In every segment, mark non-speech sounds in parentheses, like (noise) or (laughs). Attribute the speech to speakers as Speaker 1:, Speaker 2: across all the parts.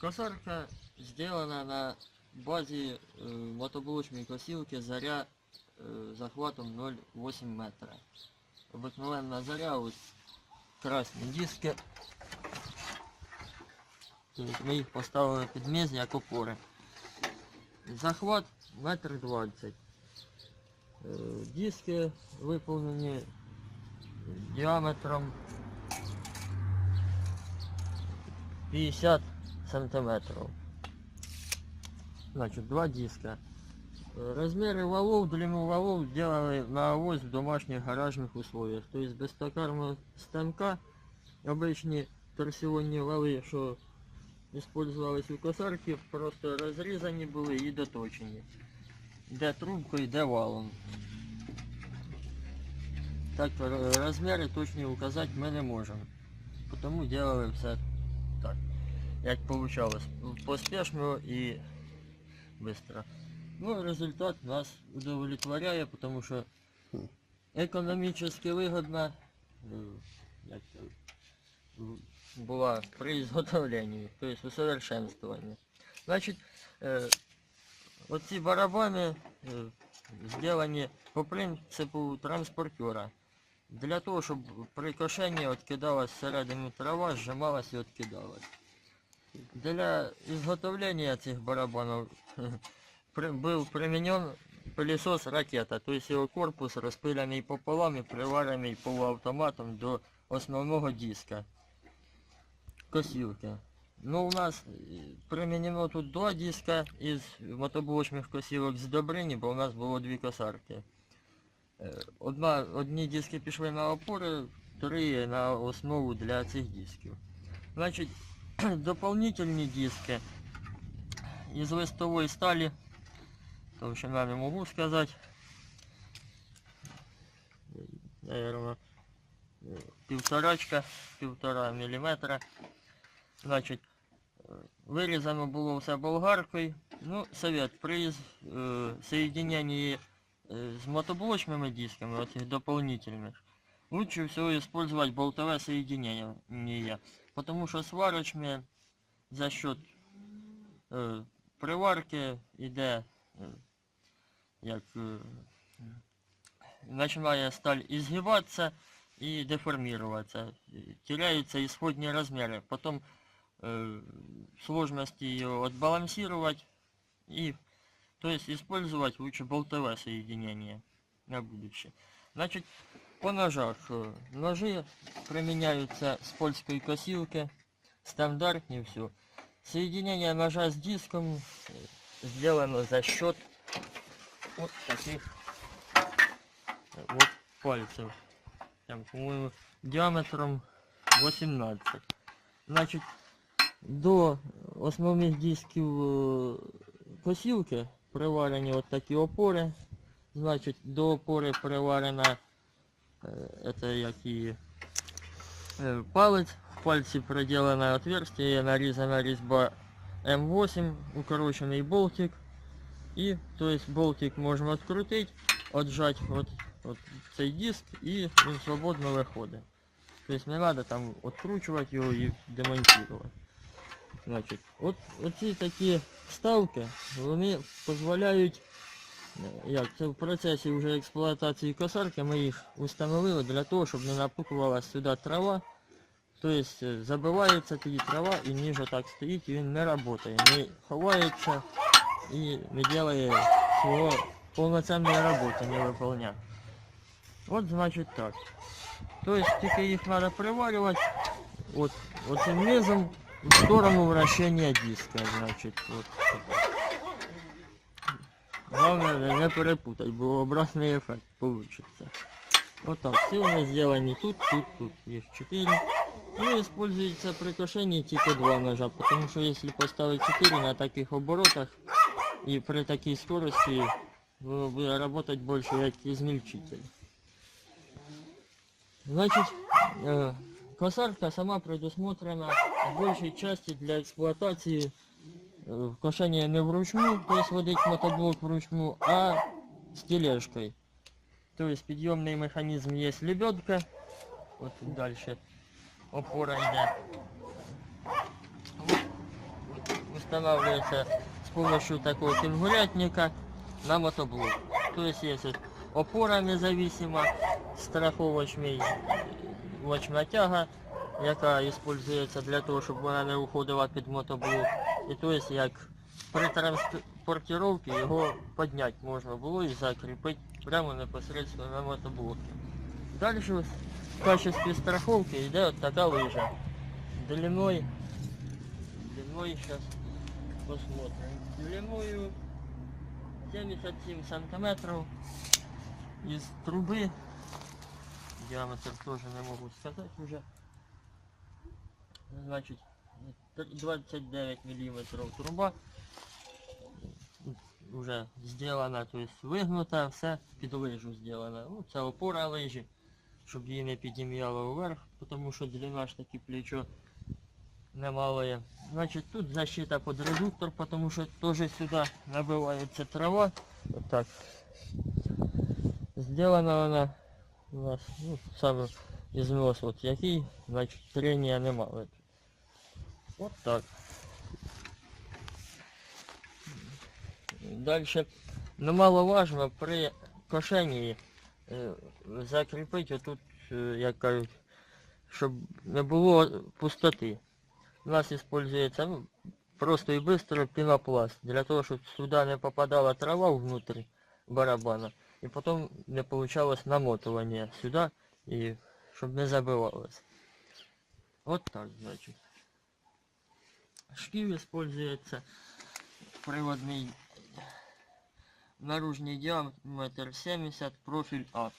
Speaker 1: Косарка сделана на базе э, мотоблочной косилки заря э, захватом 0,8 метра. Обыкновенна заря, ось красні диски. Тобто Ми їх поставили під міз як опори. Захват метр двадцять. Е, Диски виповнені діаметром 50 сантиметров. Значит, два диска. Э, Размеры валов, длину валов сделали на авось в домашних гаражных условиях. То есть без токарного станка обычные торсионні вали, що использовались у косарки, просто розрізані були і доточені. Де трубкою, де валом. Так р- розміри точні указати ми не можемо. Тому делали все так, як получалось. Поспішно і швидко. Ну, результат нас удовлетворяє, тому що економічно вигодна е, як це, в- була при изготовлении, то есть усовершенствовании. Значит, э, вот эти барабаны э, сделаны по принципу транспортера. Для того, щоб при кошенні откидалась всередину трава, сжималась і откидалась. Для изготовления цих барабанов (laughs) при- был применен пылесос ракета, то есть его корпус распиленный пополам и приварений полуавтоматом до основного диска косилки. Ну, у нас е, применено тут два диска із мотоблочних косілок з Добрині, бо у нас було дві косарки. Е, Одна, одні диски пішли на опори, три на основу для цих дисків. Значить, (clears throat) дополнительні диски із листової сталі, товщина не можу сказати, наверное, півторачка, півтора міліметра. Значить, е, вирізано було все болгаркою. Ну, совет, при е, соединении е, з мотоблочными дисками, вот этих дополнительных, лучше всего использовать болтовое соединение, потому что сварочные за счет е, приварки іде, е, як е, починає сталь изгибаться и деформироваться. И Теряются исходные размеры. Потом э, сложности ее отбалансировать и то есть использовать лучше болтовое соединение на будущее. Значит, по ножах. э, Ножи применяются с польской косилки, стандартнее все. Соединение ножа с диском э, сделано за счет вот таких э, вот пальцев. Там, по-моему, диаметром 18. Значить, до основних дисків е, косілки приварені от такі опори. Значить, до опори приварена е, це як і е, палець. В пальці проделано отверстие, нарізана різьба М8, укорочений болтик. І, то есть болтик можна відкрутити, отжать от, от цей диск і він свободно виходить. Тобто не треба там відкручувати його і демонтувати. Значить, от оці такі вставки, вони дозволяють, е, як це в процесі вже експлуатації косарки, ми їх установили для того, щоб не напукувалася сюди трава. Тобто е, забивається тоді трава і ніж так стоїть, і він не працює, не ховається і не делає свого повноценної роботи, не виконує. От значить так. Тобто тільки їх треба приварювати от, оцим низом в сторону вращения диска, значит, вот. Главное не- перепутать, бо обратный эффект получится. Вот так, все они сделаны тут, тут, тут, есть 4. Ну, используется при кошении тільки два ножа, потому что если поставить 4 на таких оборотах и при такой скорости, буде работать больше как измельчитель. Значит, э, косарка сама предусмотрена в большей части для эксплуатации кошения не вручную, то есть водить мотоблок вручную, а с тележкой. То есть подъемный механизм есть лебедка, вот дальше опора идет. Устанавливается с помощью такого кенгурятника на мотоблок. То есть есть опора независима, страховочний вочна тяга, яка використовується для того, щоб вона не уходила під мотоблок. І то есть як при транспортировці його підняти можна було і закріпити прямо непосредственно на мотоблокі. Далі в качестве страховки йде от така лижа. Длиной, длиной сейчас посмотрим. Длиною 77 сантиметров из трубы. Диаметр тоже не могу сказать уже. Значит, 29 миллиметров труба. Уже сделана, то есть вигнута, все під лижу зроблено. Ну, це опора лижі, щоб її не підім'яло вверх, тому що длина ж таки плечо немалое. Значит, тут защита под редуктор, потому что тоже сюда набивается трава. Вот так. Сделана она у нас, ну, саме ізнос, от який, значить, трения немає. Вот так. Дальше немаловажно при кошенні е, закріпити отут, е, як кажуть, щоб не було пустоти. У нас используется ну, просто и быстро пенопласт, для того, чтобы сюда не попадала трава внутрь барабана, и потом не получалось намотывание сюда, и чтобы не забывалось. Вот так, значит. Шкив используется приводный наружный диаметр 70, профиль А.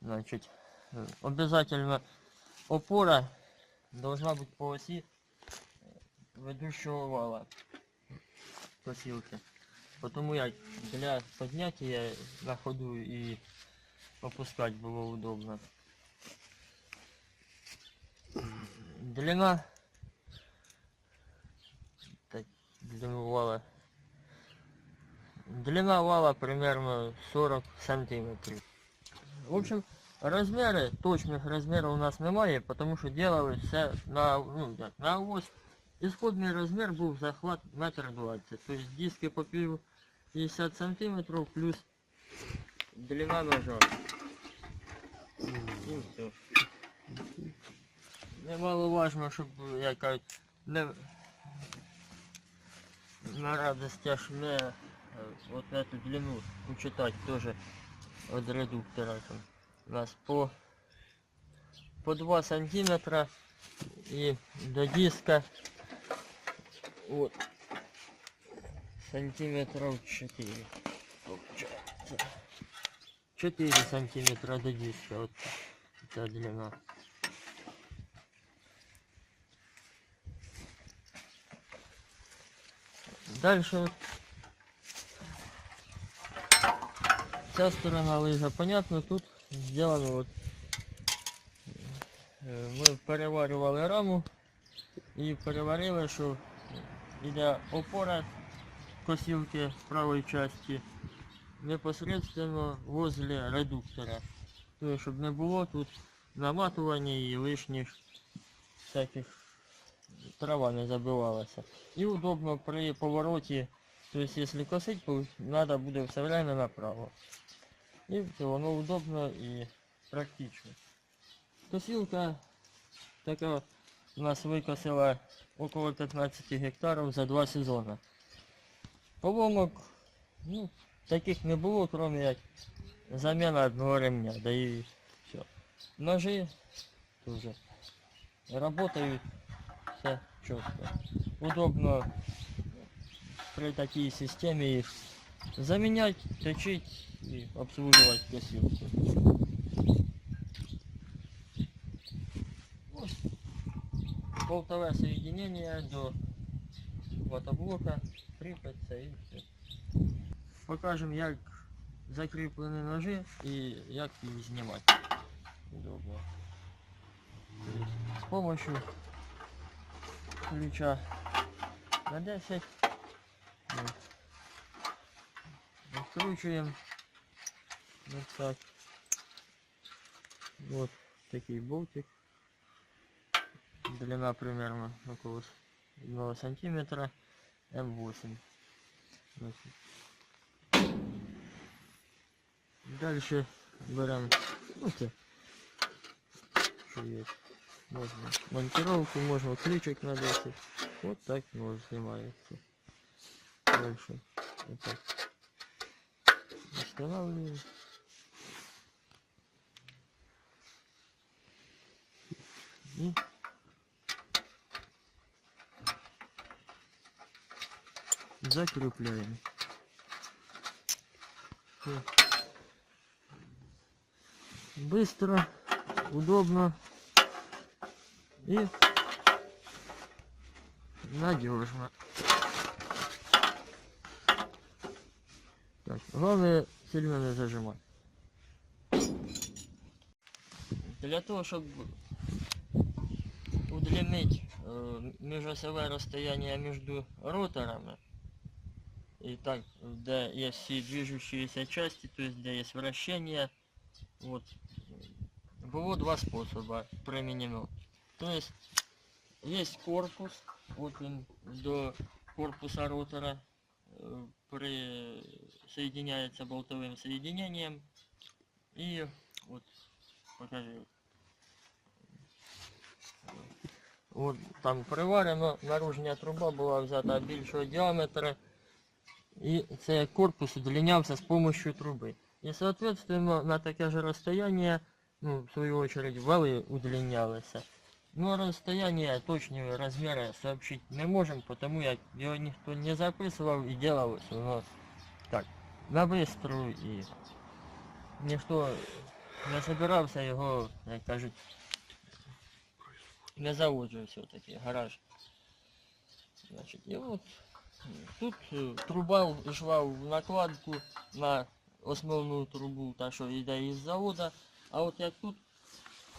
Speaker 1: Значит, обязательно опора должна быть по оси ведущего вала косилки. Потому як для поднятия на ходу и опускать было удобно. Длина так, длину вала. Длина вала примерно 40 сантиметров. В общем, размеры, точных размеров у нас немає, потому що делали все на, ну, як, на ось Исходный размер был захват метр двадцать. То есть диски по пів 50 сантиметров плюс длина ножа. І все. Немаловажно, щоб як кажуть, не на радость аж не е, вот эту длину учитать тоже от редуктора там. У нас по по 2 сантиметра и до диска. Вот. Сантиметров 4 получается. 4 сантиметра до диска вот эта длина дальше вся сторона лыжа понятно тут сделано вот е, ми переварювали раму і переварили, що іде опора косілки в правій часті непосредственно возле редуктора. Тобто, щоб не було тут наматування і лишніх всяких трава не забивалася. І удобно при повороті, тобто якщо косить, то треба буде все время направо. І все, воно удобно і практично. Косілка така у нас викосила около 15 гектарів за два сезони. Поломок, ну, таких не було, кроме як заміна одного ремня, да і все. Ножи тоже работают, все четко. Удобно при такій системі їх замінять, точить і обслуживать косилку. Ось болтове соединение до мотоблока, кріпиться і все. Покажемо як закріплені ножи і як їх знімати. Удобно. З помощью ключа на 10 вот. Откручиваем вот так. Вот такий болтик. Длина примерно около 1 сантиметра. М8. Значить. Дальше берем, ну це, що є. Можна монтировку, можно ключик на 10. Вот так нож снимается. Дальше. Вот так. Устанавливаем. И закрепляем. Быстро, удобно и надежно. Так, главное сильно не зажимать. Для того, чтобы удлинить э, межосевое расстояние между роторами, и так, где есть все движущиеся части, то есть где есть вращение, вот, было два способа применено. То есть есть корпус, вот он до корпуса ротора э, присоединяется болтовым соединением и вот покажи. От там приварено, наружня труба була взята більшого діаметра, і цей корпус удлинявся з допомогою труби. І, соответственно, на таке ж розстояние, ну, в свою очередь, вали удлинялися. Ну, розстояние, точні розміри сообщить не можемо, тому як його ніхто не записував і делалось воно так, на бистру і ніхто не собирався його, як кажуть, не заводжу все-таки гараж. Значить, і от тут е, труба йшла в накладку на основну трубу, та що йде із завода. А от як тут,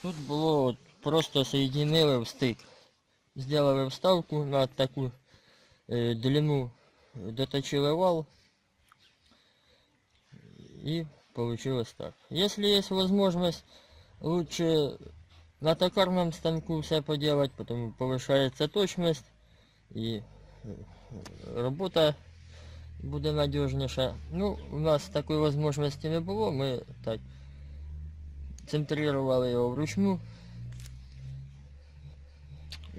Speaker 1: тут було от, просто соєдинили в стик. Сделали вставку на таку е, длину, доточили вал. И получилось так. Если есть возможность, лучше на токарном станку все поделать, потому повышается точность и э, робота буде надежніша. Ну, у нас такої можливості не було, ми так центрировали його вручну.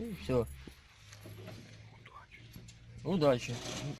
Speaker 1: І все. Удачі.